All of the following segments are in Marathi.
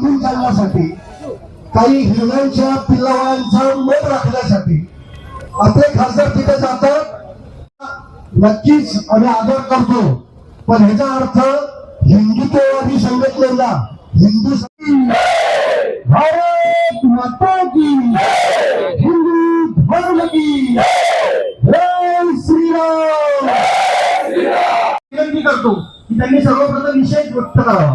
घेऊन करण्यासाठी काही हिरण्यांच्या पिल्लावांचं मत राखण्यासाठी. असे खासदार तिथे जातात. नक्कीच आम्ही आदर करतो. पण ह्याचा अर्थ हिंदुत्ववादी संघटनेला हिंदू भारत माता की हिंदू धर्म की जय श्रीराम. विनंती करतो की त्यांनी सर्वप्रथम निषेध व्यक्त करावा.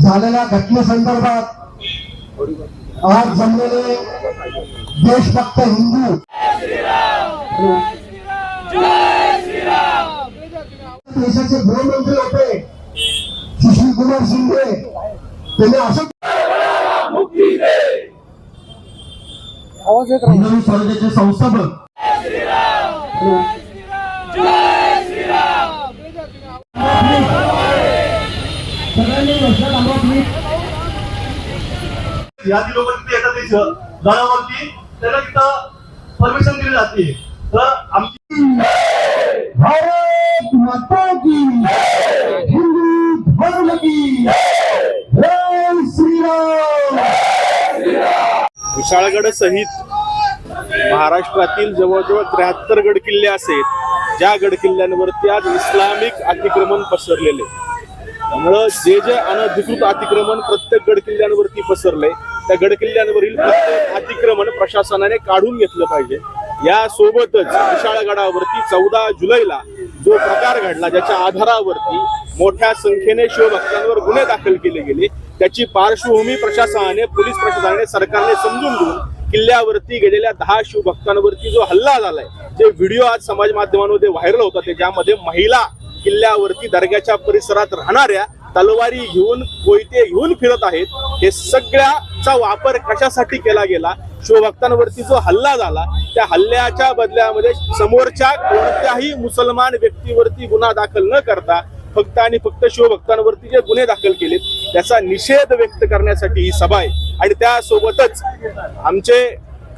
झालेल्या घटनेसंदर्भात आज जमलेले देशभक्त हिंदू देशाचे गृहमंत्री होते सुशील कुमार शिंदे. त्यांनी असं स्वराज्याचे संस्थापक सगळ्यांनी लक्षात आलं की यादी लोक तिथे येतात ते गडावरती त्यांना तिथं परमिशन दिली जाते. तर आमची भारत माता की हिंदू धर्म की जय श्रीराम. विशाळगड सहित महाराष्ट्रातील जवळजवळ त्र्याहत्तर गड किल्ले असेल ज्या गड किल्ल्यांवरती आज इस्लामिक अतिक्रमण पसरलेले त्यामुळं जे जे अनधिकृत अतिक्रमण प्रत्येक गड किल्ल्यांवरती पसरलंय त्या गड किल्ल्यांवरील प्रत्येक अतिक्रमण प्रशासनाने काढून घेतलं पाहिजे. या सोबतच विशाळगडावरती चौदा जुलैला जो प्रकार घडला ज्याच्या आधारावरती मोठ्या संख्येने शिवभक्तांवर गुन्हे दाखल केले गेले त्याची पार्श्वभूमी प्रशासनाने पोलीस प्रशासनाने सरकारने समजून घेऊन किल्ल्यावरती गेलेल्या दहा शिवभक्तांवरती जो हल्ला झालाय जे व्हिडिओ आज समाज माध्यमांमध्ये व्हायरल होतात ते ज्यामध्ये महिला किल्ल्यावरती दर्ग्याच्या परिसरात राहणाऱ्या तलवारी घेऊन कोयते घेऊन फिरत आहेत. हे सगळ्याचा वापर कशासाठी केला गेला? शिवभक्तांवरती जो हल्ला झाला त्या हल्ल्याच्या बदल्यामध्ये समोरच्या कोणत्याही मुसलमान व्यक्तीवरती गुन्हा दाखल न करता फक्त आणि फक्त शिवभक्तांवरती जे गुन्हे दाखल केलेत त्याचा निषेध व्यक्त करण्यासाठी ही सभा आहे. आणि त्यासोबतच आमचे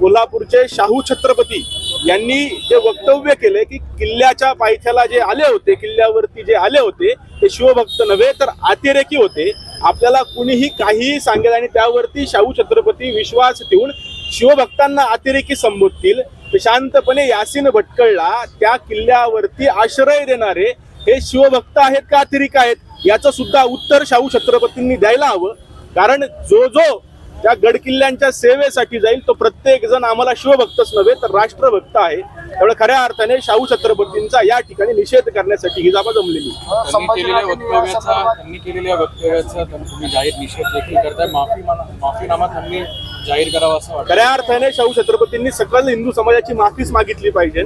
कोल्हापूरचे शाहू छत्रपती यांनी जे वक्तव्य केले की किल्ल्याच्या पायथ्याला जे आले होते किल्ल्यावरती जे आले होते ते शिवभक्त नव्हे तर अतिरेकी होते. आपल्याला कुणीही काहीही सांगेल आणि त्यावरती शाहू छत्रपती विश्वास ठेवून शिवभक्तांना अतिरेकी संबोधतील. शांतपणे यासीन भटकळला त्या किल्ल्यावरती आश्रय देणारे हे शिवभक्त आहेत का अतिरेक आहेत? याचं सुद्धा उत्तर शाहू छत्रपतींनी द्यायला हवं. कारण जो जो त्या गडकिल्ल्यांच्या सेवेसाठी जाईल तो प्रत्येक जण आम्हाला शिवभक्तच नव्हे तर राष्ट्रभक्त आहे. त्यामुळे खऱ्या अर्थाने शाहू छत्रपतींचा या ठिकाणी निषेध करण्यासाठी ही जागा जमलेली आहे. त्यांनी केलेल्या वक्तव्याचा त्यांनी केलेल्या वक्तव्याचा तुम्ही जाहीर निषेध देखील करताय. माफी माफीनामा त्यांनी जाहीर करावा असं वाटतं. खऱ्या अर्थाने शाहू छत्रपतींनी सकल हिंदू समाजाची माफीच मागितली पाहिजे.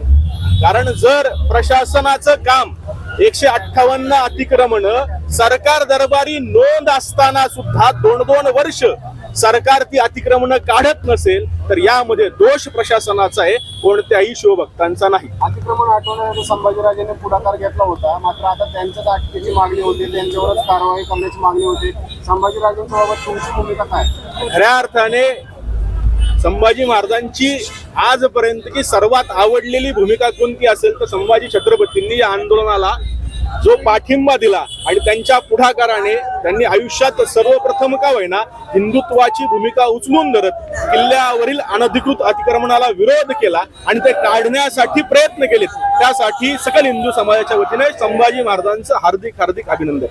कारण जर प्रशासनाचं काम एकशे अठ्ठावन्न अतिक्रमण सरकार दरबारी नोंद असताना सुद्धा दोन दोन वर्ष सरकार ती अतिक्रमण काढत नसेल तर यामध्ये दोष प्रशासनाचा आहे कोणत्याही शिवभक्तांचा नाही. अतिक्रमण हटवण्यासाठी संभाजीराजेने पुढाकार घेतला होता मात्र आता त्यांच्याच अटकेची मागणी होती त्यांच्यावरच कारवाई करण्याची मागणी होती. संभाजीराजेंच्या बाबत तुमची भूमिका काय? खऱ्या अर्थाने संभाजी महाराजांची आजपर्यंतची सर्वात आवडलेली भूमिका कोणती असेल तर संभाजी छत्रपतींनी या आंदोलनाला जो पाठिंबा दिला आणि त्यांच्या पुढाकाराने त्यांनी आयुष्यात सर्वप्रथम का होईना हिंदुत्वाची भूमिका उचलून धरत किल्ल्यावरील अनधिकृत अतिक्रमणाला विरोध केला आणि ते काढण्यासाठी प्रयत्न केले त्यासाठी सकल हिंदू समाजाच्या वतीने संभाजी महाराजांचं हार्दिक हार्दिक अभिनंदन.